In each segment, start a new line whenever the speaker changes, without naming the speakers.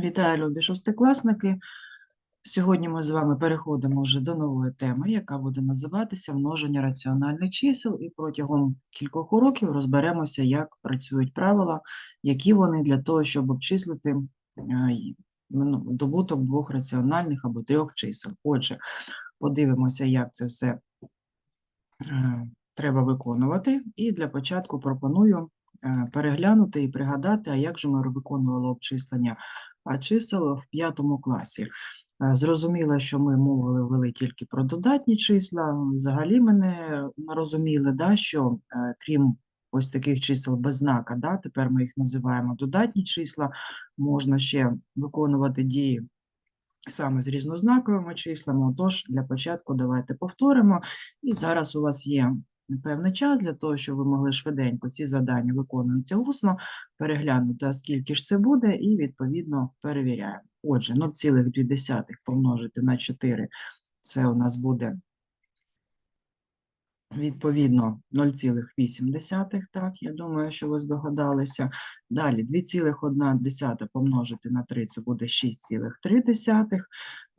Вітаю, любі шостикласники. Сьогодні ми з вами переходимо вже до нової теми, яка буде називатися множення раціональних чисел, і протягом кількох уроків розберемося, як працюють правила, які вони для того, щоб обчислити ну, добуток двох раціональних або трьох чисел. Отже, подивимося, як це все треба виконувати. І для початку пропоную переглянути і пригадати, а як же ми виконували обчислення а чисел в п'ятому класі. Е, Зрозуміло, що ми мовили вели тільки про додатні числа. Взагалі ми не не розуміли, да, що е, крім ось таких чисел без знака, да, тепер ми їх називаємо додатні числа, можна ще виконувати дії саме з різнознаковими числами. Отож, для початку давайте повторимо. І зараз у вас є певний час для того, щоб ви могли швиденько ці завдання виконуються усно, переглянути, а скільки ж це буде, і відповідно перевіряємо. Отже, 0,2 помножити на 4 це у нас буде відповідно 0,8, так, я думаю, що ви здогадалися. Далі 2,1 помножити на 3 це буде 6,3.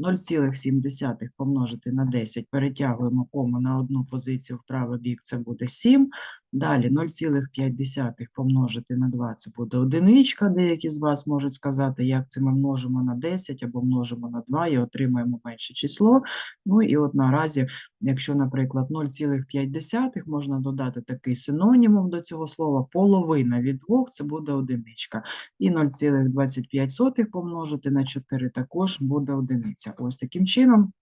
0,7 помножити на 10, перетягуємо кому на одну позицію в правий бік, це буде 7. Далі 0,5 помножити на 2, це буде одиничка. Деякі з вас можуть сказати, як це ми множимо на 10 або множимо на 2 і отримаємо менше число. Ну і от наразі, якщо, наприклад, 0,5 можна додати такий синонімом до цього слова, половина від 2 це буде одиничка. І 0,25 помножити на 4 також буде одиниця. Ось таким чином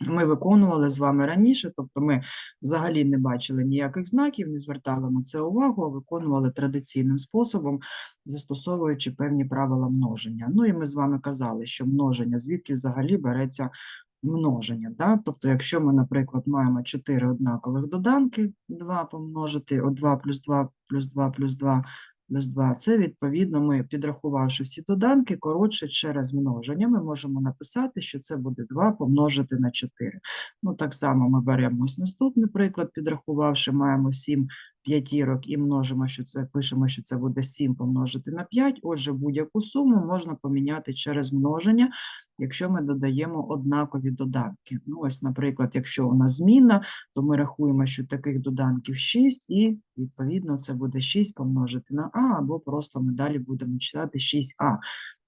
ми виконували з вами раніше, тобто ми взагалі не бачили ніяких знаків, не звертали на це увагу, а виконували традиційним способом, застосовуючи певні правила множення. Ну і ми з вами казали, що множення, звідки взагалі береться множення. Да? Тобто, якщо ми, наприклад, маємо 4 однакових доданки, 2 помножити, о, 2 плюс 2 плюс 2 плюс 2 плюс 2, це відповідно ми, підрахувавши всі доданки, коротше, через множення, ми можемо написати, що це буде 2 помножити на 4. Ну, так само ми беремо ось наступний приклад, підрахувавши, маємо 7 п'ятірок і множимо, що це, пишемо, що це буде 7 помножити на 5. Отже, будь-яку суму можна поміняти через множення, якщо ми додаємо однакові доданки. Ну, ось, наприклад, якщо у нас змінна, то ми рахуємо, що таких доданків 6, і відповідно це буде 6 помножити на А, або просто ми далі будемо читати 6А.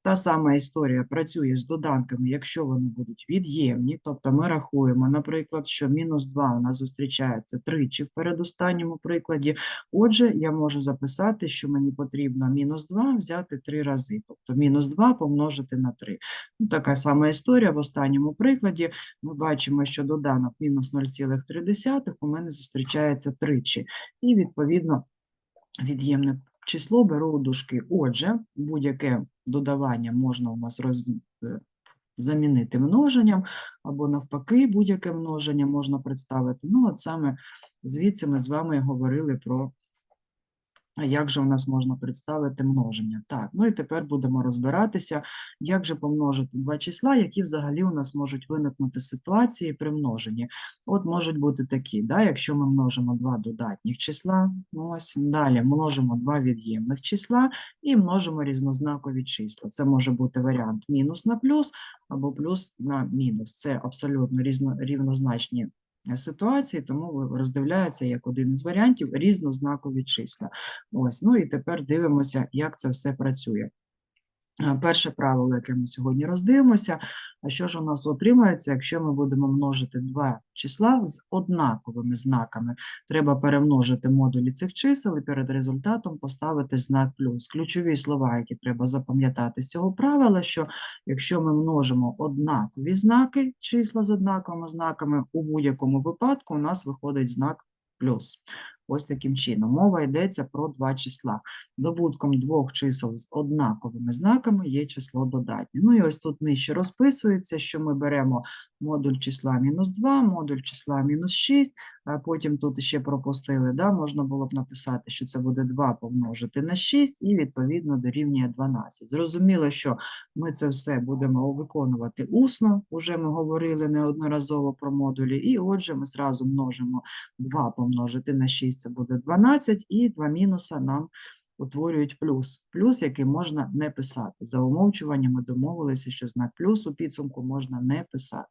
Та сама історія працює з доданками, якщо вони будуть від'ємні, тобто ми рахуємо, наприклад, що мінус 2 у нас зустрічається тричі в передостанньому прикладі. Отже, я можу записати, що мені потрібно мінус 2 взяти 3 рази, тобто мінус 2 помножити на 3. Ну, така сама історія в останньому прикладі. Ми бачимо, що доданок мінус 0,3 у мене зустрічається тричі. І, відповідно, від'ємне число беру у дужки. Отже, будь-яке додавання можна у нас роз... е, замінити множенням, або навпаки, будь-яке множення можна представити. Ну, от саме звідси ми з вами говорили про а як же у нас можна представити множення? Так, ну і тепер будемо розбиратися, як же помножити два числа, які взагалі у нас можуть виникнути ситуації при множенні. От можуть бути такі, да, якщо ми множимо два додатніх числа, ось далі множимо два від'ємних числа і множимо різнознакові числа. Це може бути варіант мінус на плюс або плюс на мінус. Це абсолютно рівнозначні ситуації, тому роздивляється як один із варіантів різнознакові числа. Ось, ну і тепер дивимося, як це все працює. А, Перше правило, яке ми сьогодні роздивимося, а що ж у нас отримається, якщо ми будемо множити два числа з однаковими знаками. Треба перемножити модулі цих чисел і перед результатом поставити знак плюс. Ключові слова, які треба запам'ятати з цього правила, що якщо ми множимо однакові знаки, числа з однаковими знаками, у будь-якому випадку у нас виходить знак плюс. Ось таким чином. Мова йдеться про два числа. Добутком двох чисел з однаковими знаками є число додатнє. Ну і ось тут нижче розписується, що ми беремо модуль числа мінус 2, модуль числа мінус 6, а потім тут ще пропустили, да, можна було б написати, що це буде 2 помножити на 6 і відповідно дорівнює 12. Зрозуміло, що ми це все будемо виконувати усно, уже ми говорили неодноразово про модулі, і отже ми зразу множимо 2 помножити на 6, це буде 12, і 2 мінуса нам утворюють плюс. Плюс, який можна не писати. За умовчуванням ми домовилися, що знак плюс у підсумку можна не писати.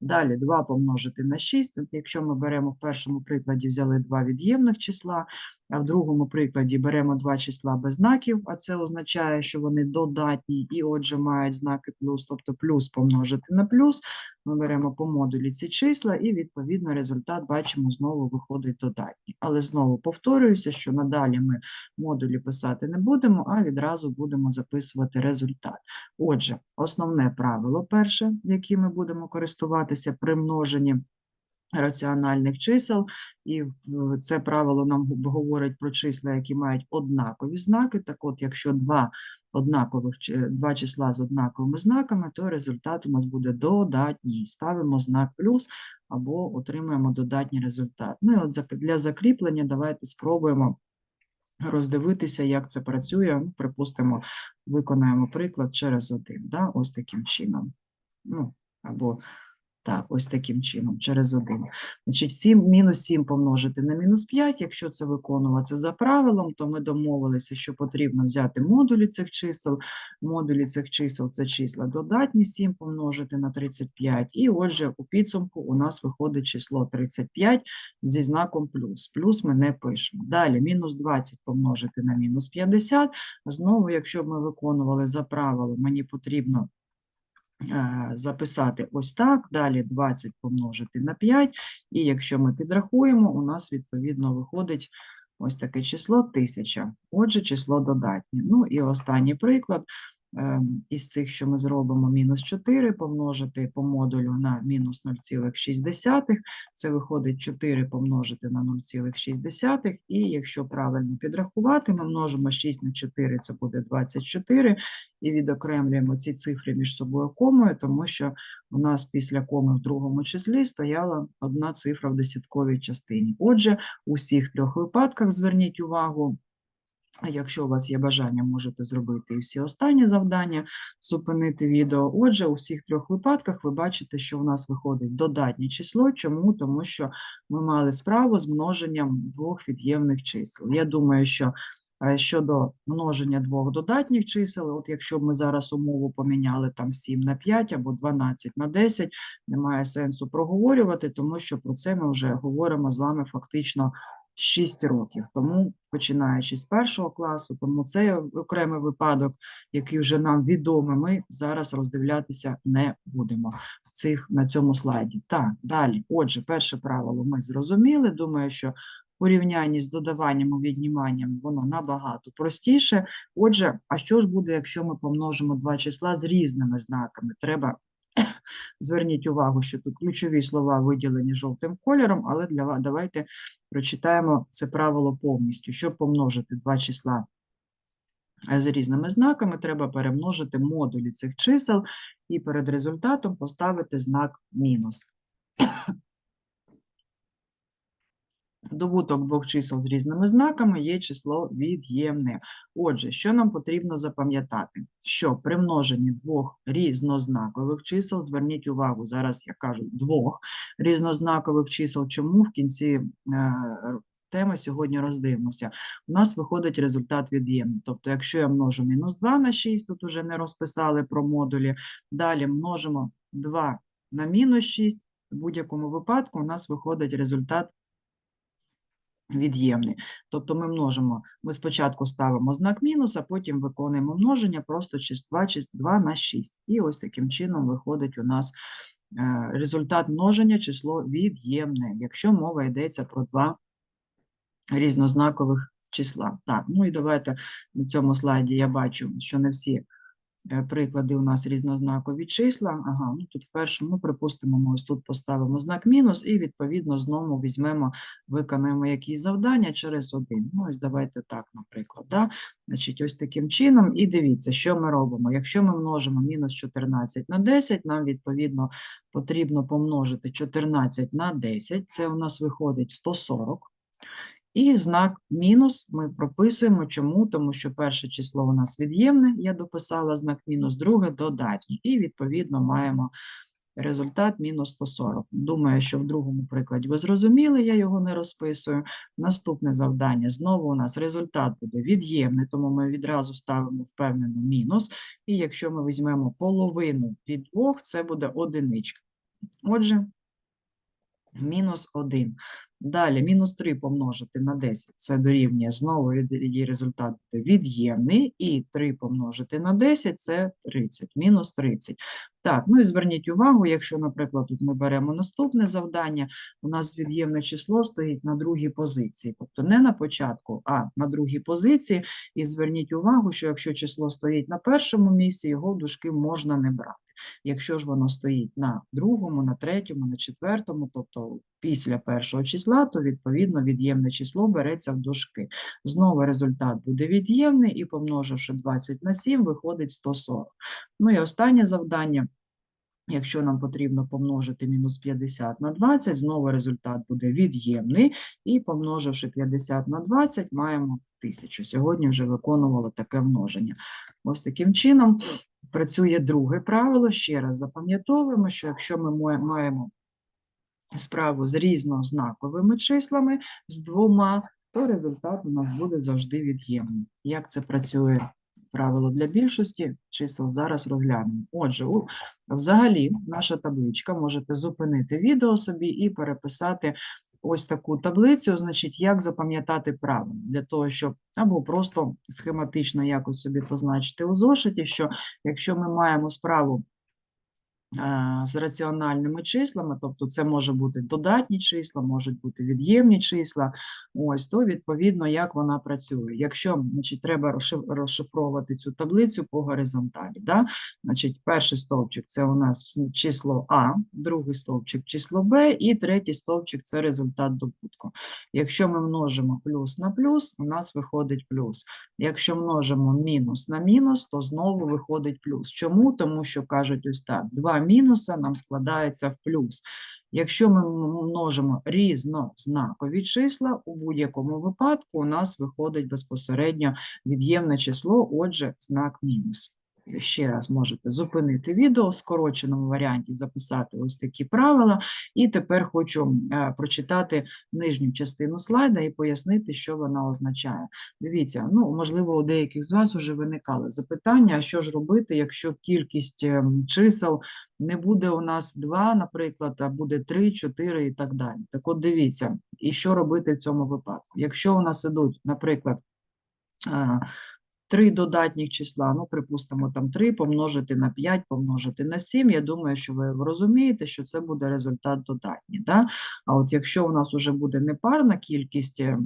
Далі 2 помножити на 6. Якщо ми беремо в першому прикладі, взяли два від'ємних числа, в другому прикладі беремо два числа без знаків, а це означає, що вони додатні і отже мають знаки плюс, тобто плюс помножити на плюс. Ми беремо по модулі ці числа і відповідно результат бачимо знову виходить додатній. Але знову повторююся, що надалі ми модулі писати не будемо, а відразу будемо записувати результат. Отже, основне правило перше, яким ми будемо користуватися при множенні раціональних чисел, і це правило нам говорить про числа, які мають однакові знаки. Так от, якщо два однакових два числа з однаковими знаками, то результат у нас буде додатній. Ставимо знак плюс або отримуємо додатній результат. Ну і от для закріплення давайте спробуємо роздивитися, як це працює. Ну, припустимо, виконаємо приклад через один. Да? Ось таким чином. Ну, або так, ось таким чином, через один. Значить, 7, мінус 7 помножити на мінус 5. Якщо це виконувати за правилом, то ми домовилися, що потрібно взяти модулі цих чисел. Модулі цих чисел це числа додатні, 7 помножити на 35. І отже, у підсумку у нас виходить число 35 зі знаком плюс. Плюс ми не пишемо. Далі, мінус 20 помножити на мінус 50. Знову, якщо б ми виконували за правилом, мені потрібно записати ось так, далі 20 помножити на 5, і якщо ми підрахуємо, у нас відповідно виходить ось таке число 1000. Отже, число додатнє. Ну і останній приклад. Е, Із цих, що ми зробимо, мінус 4 помножити по модулю на мінус 0,6, це виходить 4 помножити на 0,6, і якщо правильно підрахувати, ми множимо 6 на 4, це буде 24, і відокремлюємо ці цифри між собою комою, тому що у нас після коми в другому числі стояла одна цифра в десятковій частині. Отже, у всіх трьох випадках зверніть увагу. А якщо у вас є бажання, можете зробити і всі останні завдання, зупинити відео. Отже, у всіх трьох випадках ви бачите, що у нас виходить додатнє число. Чому? Тому що ми мали справу з множенням двох від'ємних чисел. Я думаю, що е, щодо множення двох додатніх чисел, от якщо б ми зараз умову поміняли там 7 на 5 або 12 на 10, немає сенсу проговорювати, тому що про це ми вже говоримо з вами фактично 6 років. Тому, починаючи з першого класу, тому цей окремий випадок, який вже нам відомий, ми зараз роздивлятися не будемо в цих, на цьому слайді. Так, далі. Отже, перше правило ми зрозуміли. Думаю, що порівнянні з додаванням і відніманням воно набагато простіше. Отже, а що ж буде, якщо ми помножимо два числа з різними знаками? Треба Зверніть увагу, що тут ключові слова виділені жовтим кольором, але для ва- давайте прочитаємо це правило повністю. Щоб помножити два числа е, з різними знаками, треба перемножити модулі цих чисел і перед результатом поставити знак мінус. Добуток двох чисел з різними знаками є число від'ємне. Отже, що нам потрібно запам'ятати? Що при множенні двох різнознакових чисел, зверніть увагу, зараз я кажу двох різнознакових чисел, чому в кінці е, теми сьогодні роздивимося. У нас виходить результат від'ємний. Тобто, якщо я множу мінус 2 на 6, тут уже не розписали про модулі, далі множимо 2 на мінус 6, в будь-якому випадку у нас виходить результат від'ємний. Тобто ми множимо, ми спочатку ставимо знак мінус, а потім виконуємо множення просто чис 2, 2 на 6. І ось таким чином виходить у нас е, результат множення число від'ємне, якщо мова йдеться про два різнознакових числа. Так, ну і давайте на цьому слайді я бачу, що не всі приклади у нас різнознакові числа. Ага, ну тут в першому, ну, припустимо, ми ось тут поставимо знак мінус і відповідно знову візьмемо, виконаємо якісь завдання через один. Ну, ось давайте так, наприклад. Да? Значить, ось таким чином. І дивіться, що ми робимо. Якщо ми множимо мінус 14 на 10, нам відповідно потрібно помножити 14 на 10, це у нас виходить 140. І знак мінус ми прописуємо. Чому? Тому що перше число у нас від'ємне, я дописала знак мінус, друге додатнє. І відповідно маємо результат мінус 140. Думаю, що в другому прикладі ви зрозуміли, я його не розписую. Наступне завдання. Знову у нас результат буде від'ємний, тому ми відразу ставимо впевнено мінус. І якщо ми візьмемо половину від двох, це буде одиничка. Отже, мінус 1. Далі, мінус 3 помножити на 10, це дорівнює, знову її результат від'ємний, і 3 помножити на 10 – це 30, мінус 30. Так, ну і зверніть увагу, якщо, наприклад, тут ми беремо наступне завдання, у нас від'ємне число стоїть на другій позиції, тобто не на початку, а на другій позиції, і зверніть увагу, що якщо число стоїть на першому місці, його в дужки можна не брати. Якщо ж воно стоїть на другому, на третьому, на четвертому, тобто після першого числа, то відповідно від'ємне число береться в дужки. Знову результат буде від'ємний і помноживши 20 на 7, виходить 140. Ну і останнє завдання. Якщо нам потрібно помножити мінус 50 на 20, знову результат буде від'ємний, і помноживши 50 на 20, маємо 1000. Сьогодні вже виконували таке множення. Ось таким чином працює друге правило. Ще раз запам'ятовуємо, що якщо ми маємо справу з різнознаковими числами, з двома, то результат у нас буде завжди від'ємний. Як це працює правило для більшості чисел, зараз розглянемо. Отже, у- взагалі наша табличка, можете зупинити відео собі і переписати ось таку таблицю, значить, як запам'ятати правило, для того, щоб або просто схематично якось собі позначити у зошиті, що якщо ми маємо справу з раціональними числами, тобто це може бути додатні числа, можуть бути від'ємні числа, ось, то відповідно, як вона працює. Якщо значить, треба розшифровувати цю таблицю по горизонталі, да? значить, перший стовпчик це у нас число А, другий стовпчик число Б, і третій стовпчик це результат добутку. Якщо ми множимо плюс на плюс, у нас виходить плюс. Якщо множимо мінус на мінус, то знову виходить плюс. Чому? Тому що кажуть ось так: два мінуса нам складається в плюс. Якщо ми множимо різнознакові числа, у будь-якому випадку у нас виходить безпосередньо від'ємне число, отже, знак мінус. Ще раз можете зупинити відео в скороченому варіанті, записати ось такі правила. І тепер хочу е, прочитати нижню частину слайда і пояснити, що вона означає. Дивіться, ну можливо, у деяких з вас вже виникали запитання, що ж робити, якщо кількість ем, чисел не буде у нас 2, наприклад, а буде 3, 4 і так далі. Так от дивіться, і що робити в цьому випадку? Якщо у нас ідуть, наприклад, а, Три додатніх числа, ну, припустимо, там 3 помножити на 5, помножити на 7, я думаю, що ви розумієте, що це буде результат додатній. Да? А от якщо у нас вже буде непарна кількість е,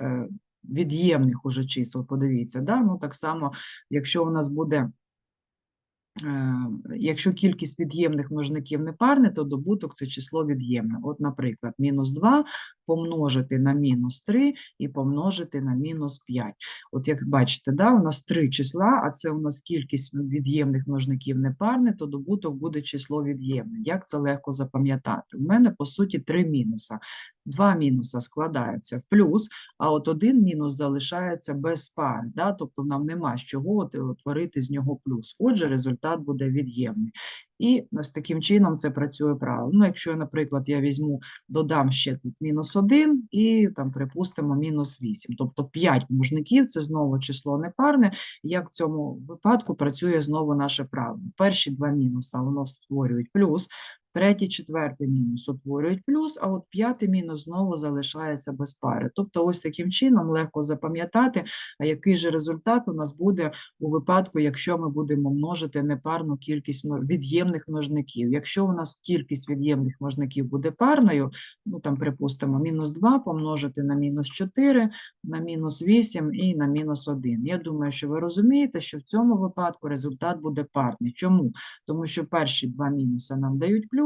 е, від'ємних уже чисел, подивіться, да? ну, так само, якщо у нас буде Е, Якщо кількість від'ємних множників непарне, то добуток це число від'ємне. От, наприклад, мінус 2 помножити на мінус 3 і помножити на мінус 5. От як бачите, да, у нас три числа, а це у нас кількість від'ємних множників непарне, то добуток буде число від'ємне. Як це легко запам'ятати? У мене, по суті, три мінуса. Два мінуса складаються в плюс, а от один мінус залишається без пари, да? тобто нам нема з чого утворити з нього плюс. Отже, результат буде від'ємний. І ось таким чином це працює правило. Ну, якщо, наприклад, я візьму, додам ще тут мінус 1 і там, припустимо, мінус 8. Тобто 5 мужників – це знову число непарне. Як в цьому випадку працює знову наше правило? Перші два мінуса воно створюють плюс, Третій, четвертий мінус утворюють плюс, а от п'ятий мінус знову залишається без пари. Тобто, ось таким чином легко запам'ятати, а який же результат у нас буде у випадку, якщо ми будемо множити непарну кількість від'ємних множників. Якщо у нас кількість від'ємних множників буде парною, ну там припустимо, мінус 2 помножити на мінус 4, на мінус 8 і на мінус 1. Я думаю, що ви розумієте, що в цьому випадку результат буде парний. Чому? Тому що перші два мінуси нам дають плюс,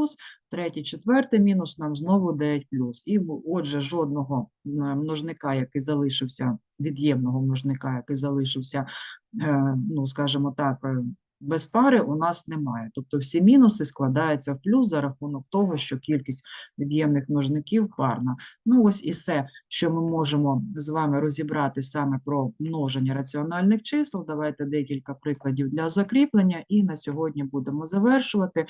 третій, четверте мінус нам знову 9 плюс. І отже, жодного множника, який залишився, від'ємного множника, який залишився, е, ну, скажімо так, е, без пари у нас немає. Тобто всі мінуси складаються в плюс за рахунок того, що кількість від'ємних множників парна. Ну ось і все, що ми можемо з вами розібрати саме про множення раціональних чисел. Давайте декілька прикладів для закріплення, і на сьогодні будемо завершувати.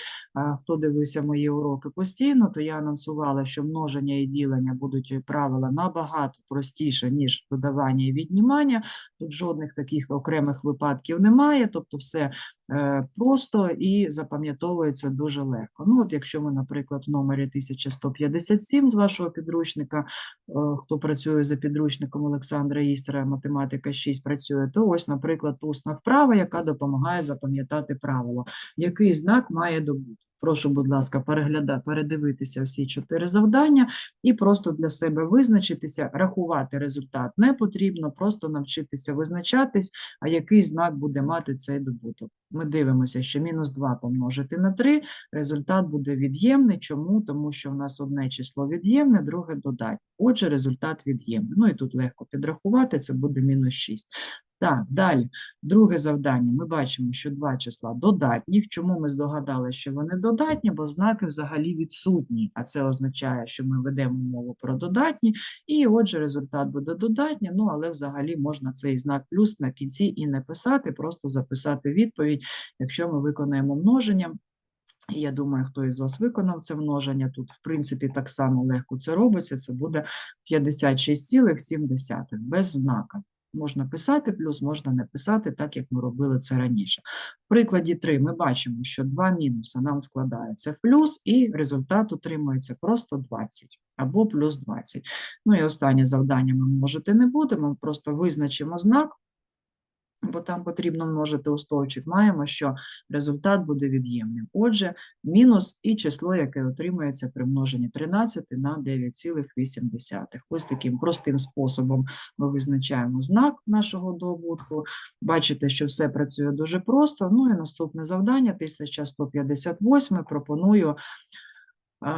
Хто дивився мої уроки постійно, то я анонсувала, що множення і ділення будуть правила набагато простіше, ніж додавання і віднімання. Тут жодних таких окремих випадків немає, тобто все просто і запам'ятовується дуже легко. Ну, от якщо ми, наприклад, в номері 1157 з вашого підручника, е, хто працює за підручником Олександра Істера, математика 6 працює, то ось, наприклад, усна вправа, яка допомагає запам'ятати правило, який знак має добути. Прошу, будь ласка, перегляда, передивитися всі чотири завдання і просто для себе визначитися, рахувати результат не потрібно, просто навчитися визначатись, а який знак буде мати цей добуток. Ми дивимося, що мінус 2 помножити на 3, результат буде від'ємний. Чому? Тому що в нас одне число від'ємне, друге додатнє. Отже, результат від'ємний. Ну і тут легко підрахувати, це буде мінус 6. Так, далі. Друге завдання. Ми бачимо, що два числа додатніх. Чому ми здогадали, що вони додатні? Бо знаки взагалі відсутні, а це означає, що ми ведемо мову про додатні, і отже, результат буде додатній, ну але взагалі можна цей знак плюс на кінці і не писати, просто записати відповідь, якщо ми виконаємо множення. Я думаю, хто із вас виконав це множення, тут, в принципі, так само легко це робиться, це буде 56,7 без знака. Можна писати плюс, можна не писати, так як ми робили це раніше. В прикладі 3 ми бачимо, що два мінуси нам складаються в плюс, і результат отримується просто 20 або плюс 20. Ну і останнє завдання ми можете не будемо, просто визначимо знак, бо там потрібно множити у стовпчик, маємо, що результат буде від'ємним. Отже, мінус і число, яке отримується при множенні 13 на 9,8. Ось таким простим способом ми визначаємо знак нашого добутку. Бачите, що все працює дуже просто. Ну і наступне завдання, 1158, пропоную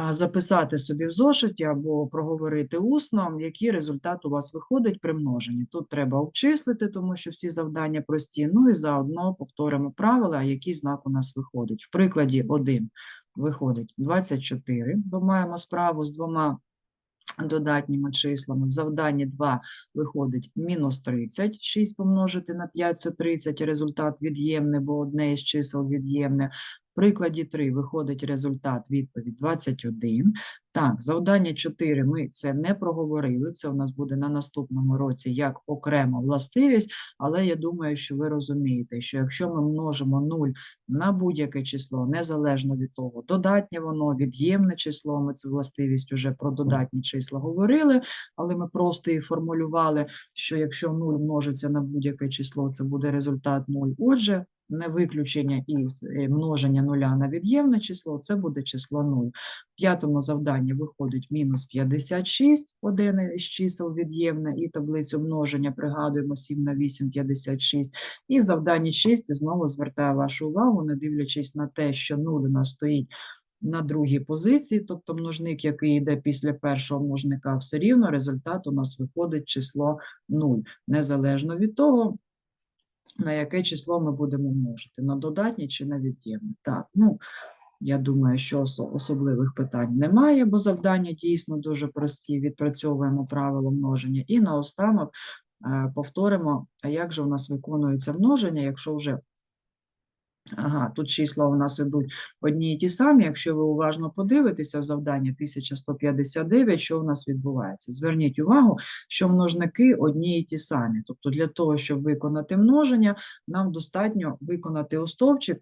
записати собі в зошиті або проговорити усно, який результат у вас виходить при множенні. Тут треба обчислити, тому що всі завдання прості, ну і заодно повторимо правила, який знак у нас виходить. В прикладі 1 виходить 24, бо маємо справу з двома додатніми числами. В завданні 2 виходить мінус 30, 6 помножити на 5 – це 30, результат від'ємний, бо одне із чисел від'ємне. В прикладі 3 виходить результат відповідь 21. Так, завдання 4 ми це не проговорили, це у нас буде на наступному році як окрема властивість, але я думаю, що ви розумієте, що якщо ми множимо 0 на будь-яке число, незалежно від того, додатнє воно, від'ємне число, ми цю властивість уже про додатні числа говорили, але ми просто і формулювали, що якщо 0 множиться на будь-яке число, це буде результат 0. Отже, не виключення із е, множення нуля на від'ємне число, це буде число 0. В п'ятому завданні виходить мінус 56, один із чисел від'ємне, і таблицю множення пригадуємо 7 на 8, 56. І в завданні 6 знову звертаю вашу увагу, не дивлячись на те, що 0 у нас стоїть на другій позиції, тобто множник, який йде після першого множника, все рівно результат у нас виходить число 0, незалежно від того, на яке число ми будемо множити, на додатнє чи на від'ємне. Так, ну, я думаю, що особливих питань немає, бо завдання дійсно дуже прості. Відпрацьовуємо правило множення. І наостанок е, повторимо, а як же у нас виконується множення, якщо вже Ага, тут числа у нас ідуть одні і ті самі. Якщо ви уважно подивитеся в завданні 1159, що у нас відбувається? Зверніть увагу, що множники одні і ті самі. Тобто для того, щоб виконати множення, нам достатньо виконати у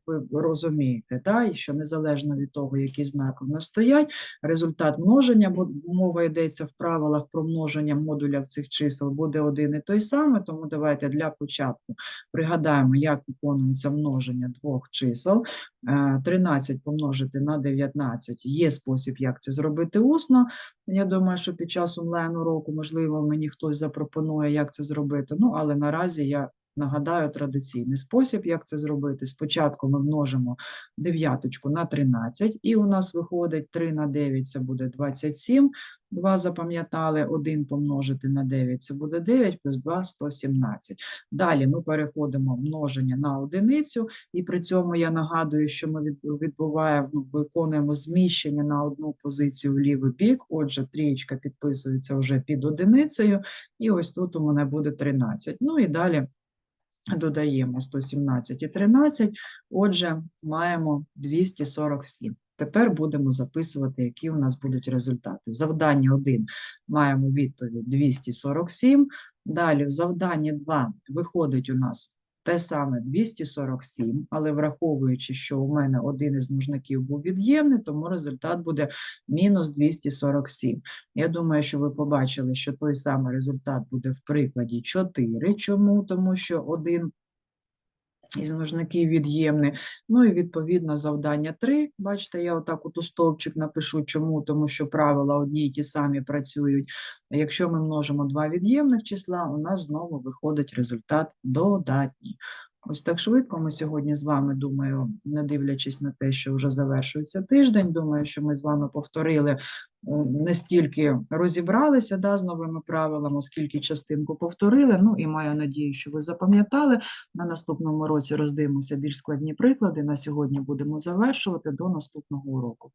ви розумієте, да? і що незалежно від того, які знаки в нас стоять, результат множення, бо мова йдеться в правилах про множення модуля в цих чисел, буде один і той самий, тому давайте для початку пригадаємо, як виконується множення двох чисел. Е, 13 помножити на 19. Є спосіб, як це зробити усно. Я думаю, що під час онлайн-уроку, можливо, мені хтось запропонує, як це зробити. Ну, але наразі я Нагадаю, традиційний спосіб, як це зробити. Спочатку ми множимо дев'яточку на 13, і у нас виходить 3 на 9 – це буде 27. 2 запам'ятали, 1 помножити на 9 – це буде 9, плюс 2 – 117. Далі ми переходимо множення на одиницю, і при цьому я нагадую, що ми відбуваємо, ну, виконуємо зміщення на одну позицію в лівий бік. Отже, трієчка підписується вже під одиницею, і ось тут у мене буде 13. Ну і далі додаємо 117 і 13, отже, маємо 247. Тепер будемо записувати, які у нас будуть результати. В завданні 1 маємо відповідь 247. Далі в завданні 2 виходить у нас те саме 247, але враховуючи, що у мене один із нужників був від'ємний, тому результат буде мінус 247. Я думаю, що ви побачили, що той самий результат буде в прикладі 4. Чому? Тому що один із множників від'ємне. Ну і відповідно завдання 3. Бачите, я отак от у стовпчик напишу. Чому? Тому що правила одні й ті самі працюють. Якщо ми множимо два від'ємних числа, у нас знову виходить результат додатній. Ось так швидко ми сьогодні з вами, думаю, не дивлячись на те, що вже завершується тиждень, думаю, що ми з вами повторили, е, не стільки розібралися да, з новими правилами, скільки частинку повторили. Ну і маю надію, що ви запам'ятали. На наступному році роздивимося більш складні приклади. На сьогодні будемо завершувати до наступного уроку.